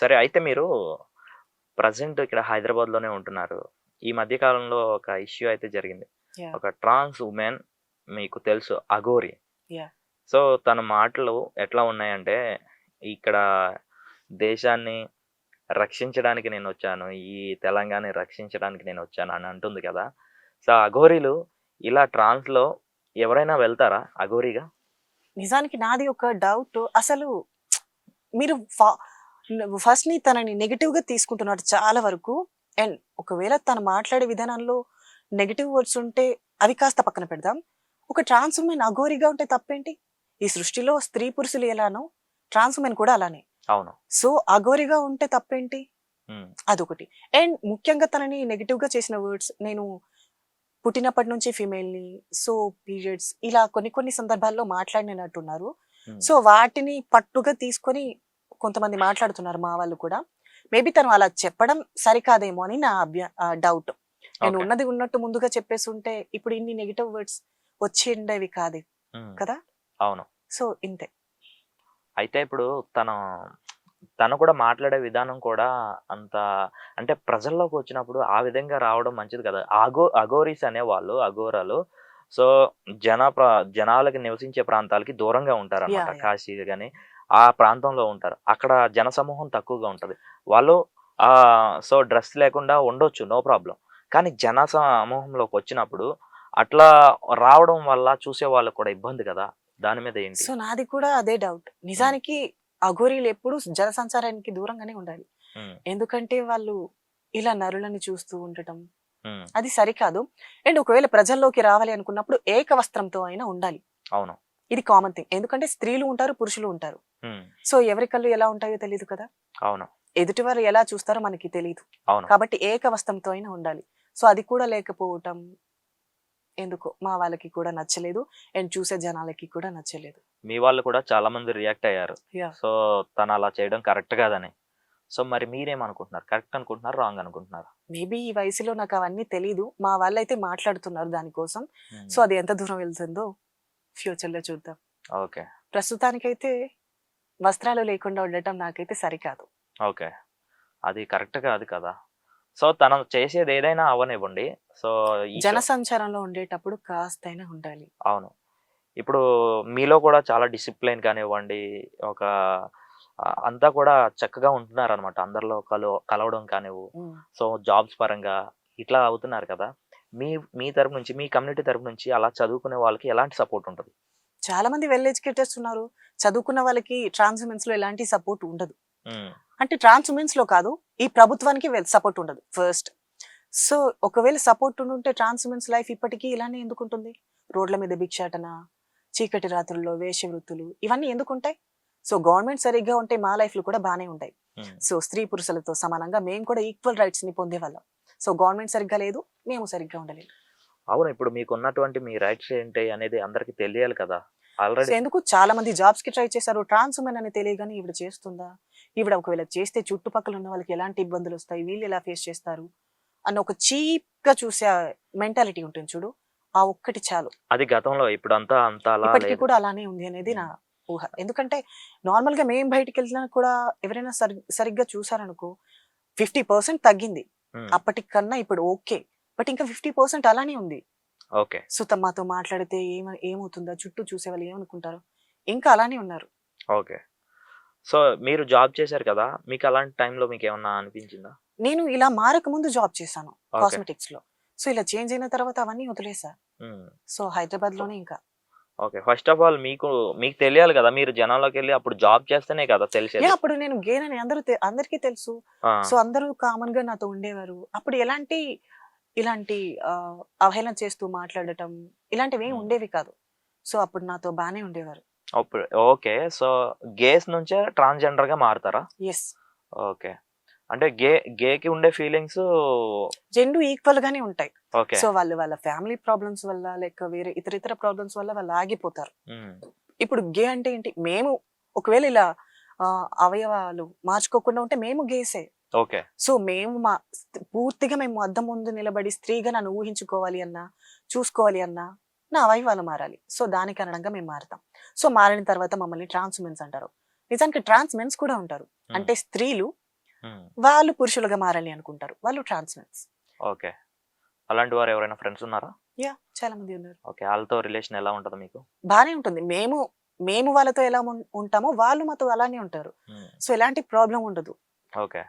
సరే అయితే మీరు ప్రజెంట్ ఇక్కడ హైదరాబాద్లోనే ఉంటున్నారు. ఈ మధ్య కాలంలో ఒక ఇష్యూ అయితే జరిగింది. ఒక ట్రాన్స్ ఉమెన్ మీకు తెలుసు అఘోరి. Yeah. సో తన మాటలు ఎట్లా ఉన్నాయంటే ఇక్కడ దేశాన్ని రక్షించడానికి నేను వచ్చాను ఈ తెలంగాణని రక్షించడానికి నేను వచ్చాను అని అంటుంది కదా. సో అఘోరీలు ఇలా ట్రాన్స్లో ఎవరైనా వెళ్తారా అఘోరిగా? నిజానికి నాది ఒక డౌట్. అసలు మీరు ఫస్ట్ని తనని నెగిటివ్గా తీసుకుంటున్నారు చాలా వరకు. అండ్ ఒకవేళ తను మాట్లాడే విధానంలో నెగిటివ్ వర్డ్స్ ఉంటే అవి కాస్త పక్కన పెడదాం. ఒక ట్రాన్స్ ఉమెన్ అఘోరిగా ఉంటే తప్పేంటి? ఈ సృష్టిలో స్త్రీ పురుషులు ఎలానో ట్రాన్స్ ఉమెన్ కూడా అలానే. అవును. సో అఘోరిగా ఉంటే తప్పేంటి? అదొకటి. అండ్ ముఖ్యంగా తనని నెగిటివ్గా చేసిన వర్డ్స్ నేను పుట్టినప్పటి నుంచి ఫీమేల్ని సో పీరియడ్స్ ఇలా కొన్ని కొన్ని సందర్భాల్లో మాట్లాడినట్టున్నారు. సో వాటిని పట్టుగా తీసుకొని కొంతమంది మాట్లాడుతున్నారు మా వాళ్ళు కూడా. మేబీ తను అలా చెప్పడం సరికాదేమో అని నా అభ్య డౌట్ నేను. ఉన్నది ఉన్నట్టు ముందుగా చెప్పేసి ఉంటే ఇప్పుడు ఇన్ని నెగిటివ్ వర్డ్స్ వచ్చేవి కాదు కదా? అవును. సో ఇంతే. అయితే ఇప్పుడు తను తను కూడా మాట్లాడే విధానం కూడా అంత అంటే ప్రజల్లోకి వచ్చినప్పుడు ఆ విధంగా రావడం మంచిది కదా? అగో అఘోరీస్ అనేవాళ్ళు అఘోరాలు సో జన జనాలకి నివసించే ప్రాంతాలకి దూరంగా ఉంటారు అనమాట. కాశీ కానీ ఆ ప్రాంతంలో ఉంటారు. అక్కడ జన సమూహం తక్కువగా ఉంటది. వాళ్ళు ఆ సో డ్రెస్ లేకుండా ఉండొచ్చు నో ప్రాబ్లం. కానీ జన సమూహంలోకి వచ్చినప్పుడు అట్లా రావడం వల్ల చూసే వాళ్ళకి కూడా ఇబ్బంది కదా? దాని మీద ఏంటి? సో నాది కూడా అదే డౌట్. నిజానికి అఘోరీలు ఎప్పుడు జన సంచారానికి దూరంగానే ఉండాలి. ఎందుకంటే వాళ్ళు ఇలా నరులని చూస్తూ ఉండటం అది సరికాదు. అండ్ ఒకవేళ ప్రజల్లోకి రావాలి అనుకున్నప్పుడు ఏక వస్త్రంతో అయినా ఉండాలి. అవును. ఇది కామన్ థింగ్ ఎందుకంటే స్త్రీలు ఉంటారు పురుషులు ఉంటారు. సో ఎవరి కళ్ళు ఎలా ఉంటాయో తెలియదు కదా? అవును. ఎదుటివారు ఎలా చూస్తారో మనకి తెలియదు అవును. కాబట్టి ఏక వస్త్రంతో అయినా ఉండాలి. సో అది కూడా లేకపోవటం ఎందుకో మా వాళ్ళకి కూడా నచ్చలేదు. అండ్ చూసే జనాలకి కూడా నచ్చలేదు. మీ వాళ్ళు కూడా చాలా మంది రియాక్ట్ అయ్యారు. సో తను అలా చేయడం కరెక్ట్ కాదని. సో మరి మీరేమనుకుంటున్నారు? కరెక్ట్ అనుకుంటున్నారు? రాంగ్ అనుకుంటున్నారు? మేబీ ఈ వయసులో నాకు అవన్నీ తెలియదు మా వాళ్ళైతే మాట్లాడుతున్నారు దానికోసం. సో అది ఎంత దూరం వెళ్తుందో ఫ్యూచర్లో చూద్దాం. ఓకే. ప్రస్తుతానికైతే వస్త్రాలు లేకుండా ఉండటం నాకైతే సరికాదు. ఓకే. అది కరెక్ట్ కాదు కదా. సో తను చేసేది ఏదైనా అవనివ్వండి సో ఈ జన సంచారంలో ఉండేటప్పుడు కాస్తైనా ఉండాలి. అవును. ఇప్పుడు మీలో కూడా చాలా డిసిప్లైన్ కానివ్వండి ఒక ఆ, అంతా కూడా చక్కగా ఉంటున్నారు అనమాట అందరిలో కలు కలవడం కానివ్వు. ఉమ్. సో జాబ్స్ పరంగా ఇట్లా అవుతున్నారు కదా. మీ మీ తరపు నుంచి మీ కమ్యూనిటీ తరపు నుంచి అలా చదువుకునే వాళ్ళకి ఎలాంటి సపోర్ట్ ఉంటుంది? చాలా మంది వెల్ ఎడ్యుకేటర్స్ ఉన్నారు. చదువుకున్న వాళ్ళకి ట్రాన్స్ ఉమెన్స్లో ఎలాంటి సపోర్ట్ ఉండదు. అంటే ట్రాన్స్ ఉమెన్స్లో కాదు ఈ ప్రభుత్వానికి సపోర్ట్ ఉండదు ఫస్ట్. సో ఒకవేళ సపోర్ట్ ఉంటే ట్రాన్స్ ఉమెన్స్ లైఫ్ ఇప్పటికీ ఇలానే ఎందుకు ఉంటుంది రోడ్ల మీద భిక్షాటన చీకటి రాత్రుల్లో వేష వృత్తులు ఇవన్నీ ఎందుకు ఉంటాయి సో గవర్నమెంట్ సరిగ్గా ఉంటే మా లైఫ్లు కూడా బాగానే ఉంటాయి. సో స్త్రీ పురుషులతో సమానంగా మేము కూడా ఈక్వల్ రైట్స్ని పొందేవాళ్ళం. సో గవర్నమెంట్ సరిగ్గా లేదు మేము సరిగ్గా ఉండలేదు. అవును ఇప్పుడు మీకు ఉన్నటువంటి మీ రైట్స్ ఏంటి అనేది అందరికి తెలియాలి కదా ఆల్రెడీ ఎందుకు చాలా మంది జాబ్స్కి ట్రై చేశారు ట్రాన్స్ ఉమెన్ అని తెలియగానే ఈవిడ చేస్తుందా? ఈవిడ ఒకవేళ చేస్తే చుట్టుపక్కల ఉన్న వాళ్ళకి ఎలాంటి ఇబ్బందులు వస్తాయి? వీళ్ళు ఎలా ఫేస్ చేస్తారు? అన్న ఒక చీప్గా చూసే మెంటాలిటీ ఉంటుంది చూడు ఆ ఒక్కటి చాలు. అది గతంలో ఇప్పుడు అంతా ఇప్పటికీ కూడా అలానే ఉంది అనేది నా ఊహ. ఎందుకంటే నార్మల్గా మేము బయటికి వెళ్ళినా కూడా ఎవరైనా సరి- సరిగ్గా చూసారనుకో ఫిఫ్టీ పర్సెంట్ తగ్గింది. అప్పటికన్నా ఇప్పుడు ఓకే. బట్ ఇంకా ఫిఫ్టీ పర్సెంట్ అలానే ఉంది. ఓకే. సో తమ మాతో మాట్లాడితే ఏమ ఏమవుతుందా చుట్టూ చూసే వాళ్ళు ఏమనుకుంటారు ఇంకా అలానే ఉన్నారు. ఓకే. సో మీరు జాబ్ చేశారు కదా మీకు అలాంటి టైంలో మీకు ఏమన్నా అనిపించిందా? నేను ఇలా మారక ముందు జాబ్ చేశాను ఓకే. కాస్మెటిక్స్లో సో ఇలా చేంజ్ అయిన తర్వాత అవన్నీ వదిలేసా. సో హైదరాబాద్లోనే ఇంకా. ఓకే. ఫస్ట్ ఆఫ్ ఆల్ మీకు మీకు తెలియాలి కదా మీరు జనంలోకి వెళ్ళి అప్పుడు జాబ్ చేస్తేనే కదా తెలిసేది. యా అప్పుడు నేను గేన్ అని అందరూ తె- అందరికీ తెలుసు. ఆ, సో అందరూ కామన్గా నాతో ఉండేవారు. అప్పుడు ఎలాంటి ఇలాంటి అవహేళన చేస్తూ మాట్లాడటం ఇలాంటివి ఏమి. ఉండేవి కాదు. సో అప్పుడు నాతో బానే ఉండేవారు. అప్పుడు ఓకే. సో గేస్ నుంచే ట్రాన్స్జెండర్గా మారుతారా? Yes okay. అంటే గే గేకి ఉండే ఫీలింగ్స్ రెండు ఈక్వల్ గానే ఉంటాయి. ఓకే. సో వాళ్ళు వాళ్ళ ఫ్యామిలీ ప్రాబ్లమ్స్ వల్ల లేక వేరే ఇతర ఇతర ప్రాబ్లమ్స్ వల్ల వాళ్ళు ఆగిపోతారు. ఇప్పుడు గే అంటే ఏంటి? మేము ఒకవేళ ఇలా అవయవాలు మార్చుకోకుండా ఉంటే మేము గేసే. ఓకే. సో మేము మా పూర్తిగా మేము అద్దం ముందు నిలబడి స్త్రీగా నన్ను ఊహించుకోవాలి అన్నా చూసుకోవాలి అన్నా నా అవయవాలు మారాలి. సో దాని కారణంగా మేము మారుతాం. సో మారిన తర్వాత మమ్మల్ని ట్రాన్స్ మెన్స్ అంటారు. నిజానికి ట్రాన్స్ మెన్స్ కూడా ఉంటారు. అంటే స్త్రీలు వాళ్ళు పురుషులుగా మారాలి అనుకుంటారు. వాళ్ళు ట్రాన్స్మెన్స్ ఓకే. అలాంటి వారు ఎవరైనా ఫ్రెండ్స్ ఉన్నారా? యా చాలా మంది ఉన్నారు. ఓకే. వాళ్ళతో రిలేషన్ ఎలా ఉంటుంది మీకు? బానే ఉంటుంది. మేము మేము వాళ్ళతో ఎలా ఉంటామో వాళ్ళు మాతో అలానే ఉంటారు. సో ఎలాంటి ప్రాబ్లం ఉండదు. ఓకే.